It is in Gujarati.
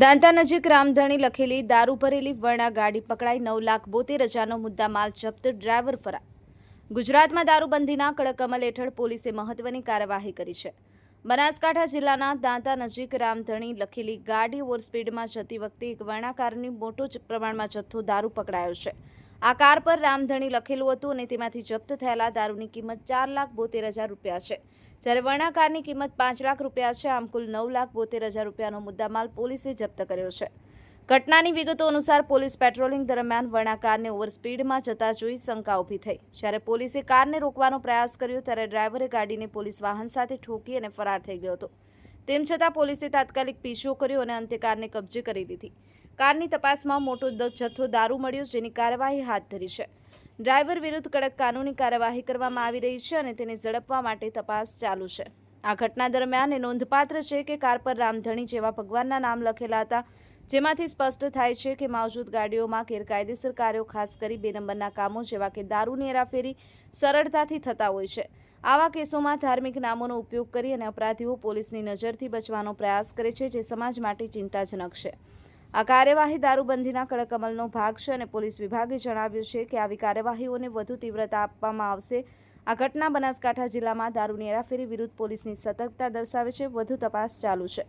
દાંતા નજીક રામધણી લખેલી દારૂ ભરેલી વર્ણા ગાડી પકડાઈ નવ લાખ બોતેર હજારનો મુદ્દા માલ જપ્ત, ડ્રાઈવર ફરાર. ગુજરાતમાં દારૂબંધીના કડક અમલ હેઠળ પોલીસે મહત્વની કાર્યવાહી કરી છે. બનાસકાંઠા જિલ્લાના દાંતા નજીક રામધણી લખેલી ગાડી ઓવરસ્પીડમાં જતી વખતે એક વર્ણાકારની મોટો પ્રમાણમાં જથ્થો દારૂ પકડાયો છે. આ કાર પર રામધણી લખેલું હતું અને તેમાંથી જપ્ત થયેલા દારૂની કિંમત ચાર લાખ બોતેર હજાર રૂપિયા છે. જ્યારે વર્ણા કારની કિંમત પાંચ લાખ રૂપિયા છે, આમ કુલ નવ લાખ બોતેર હજાર રૂપિયાનો મુદ્દામાલ પોલીસે જપ્ત કર્યો છે. ઘટનાની વિગતો અનુસાર પોલીસ પેટ્રોલિંગ દરમિયાન વર્ણા કારને ઓવર સ્પીડમાં જતા જોઈ શંકા ઊભી થઈ. જ્યારે પોલીસે કારને રોકવાનો પ્રયાસ કર્યો, ત્યારે ડ્રાઈવરે ગાડીને પોલીસ વાહન સાથે ઠોકી અને ફરાર થઈ ગયો હતો. તેમ છતાં પોલીસે તાત્કાલિક પીછો કર્યો અને અંતે કારને કબજે કરી લીધી. કારની તપાસમાં મોટો જથ્થો દારૂ મળ્યો જેની કાર્યવાહી હાથ ધરી છે. ડ્રાઈવર વિરુદ્ધ કડક કાનૂની કાર્યવાહી કરવામાં આવી રહી છે અને તેને ઝડપવા માટે તપાસ ચાલુ છે. આ ઘટના દરમિયાન એ નોંધપાત્ર છે કે કાર પર રામધણી જેવા ભગવાનના નામ લખેલા હતા, જેમાંથી સ્પષ્ટ થાય છે કે માવજૂદ ગાડીઓમાં ગેરકાયદેસર કાર્યો ખાસ કરી બે નંબરના કામો જેવા કે દારૂની હેરાફેરી સરળતાથી થતા હોય છે. આવા કેસોમાં ધાર્મિક નામોનો ઉપયોગ કરી અને અપરાધીઓ પોલીસની નજરથી બચવાનો પ્રયાસ કરે છે, જે સમાજ માટે ચિંતાજનક છે. આ કાર્યવાહી દારૂબંધીના કડક અમલનો ભાગ છે અને પોલીસ વિભાગે જણાવ્યું છે કે આવી કાર્યવાહીઓને વધુ તીવ્રતા આપવામાં આવશે. આ ઘટના બનાસકાંઠા જિલ્લામાં દારૂની હેરાફેરી વિરુદ્ધ પોલીસની સતર્કતા દર્શાવે છે. વધુ તપાસ ચાલુ છે.